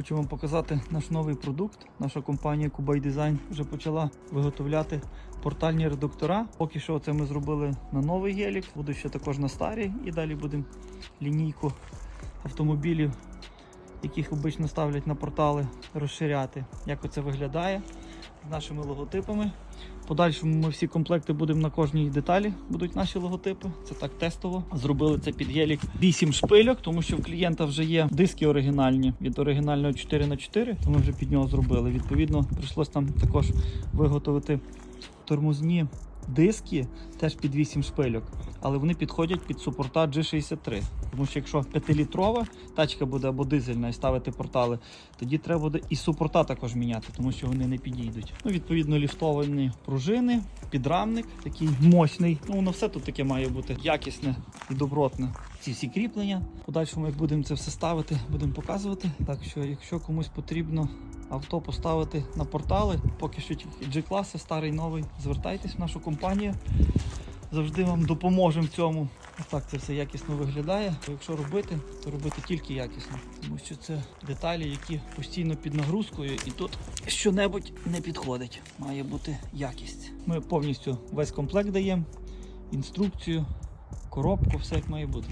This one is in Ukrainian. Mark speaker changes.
Speaker 1: Хочу вам показати наш новий продукт. Наша компанія Кубай Design вже почала виготовляти портальні редуктора. Поки що це ми зробили на новий гелік, буду ще також на старий і далі будемо лінійку автомобілів, яких обично ставлять на портали, розширяти. Як оце виглядає з нашими логотипами. Подальшому ми всі комплекти будемо на кожній деталі, будуть наші логотипи. Це так тестово. Зробили це під гелік 8 шпильок, тому що в клієнта вже є диски оригінальні від оригінального 4 х 4 то ми вже під нього зробили. Відповідно, прийшлось там також виготовити тормозні диски теж під 8 шпильок, але вони підходять під супорта G63. Тому що якщо 5-літрова тачка буде або дизельна і ставити портали, тоді треба буде і супорта також міняти, тому що вони не підійдуть. Ну, відповідно, ліфтовані пружини, підрамник такий мощний. Ну, воно все тут таке має бути якісне і добротне. Ці всі кріплення. Подальшому, як будемо це все ставити, будемо показувати. Так що, якщо комусь потрібно авто поставити на портали, поки що G-класи, старий новий, звертайтесь в нашу компанію. Завжди вам допоможемо в цьому. Так це все якісно виглядає. Якщо робити, то робити тільки якісно. Тому що це деталі, які постійно під нагрузкою, і тут що-небудь не підходить. Має бути якість. Ми повністю весь комплект даємо, інструкцію, коробку, все як має бути.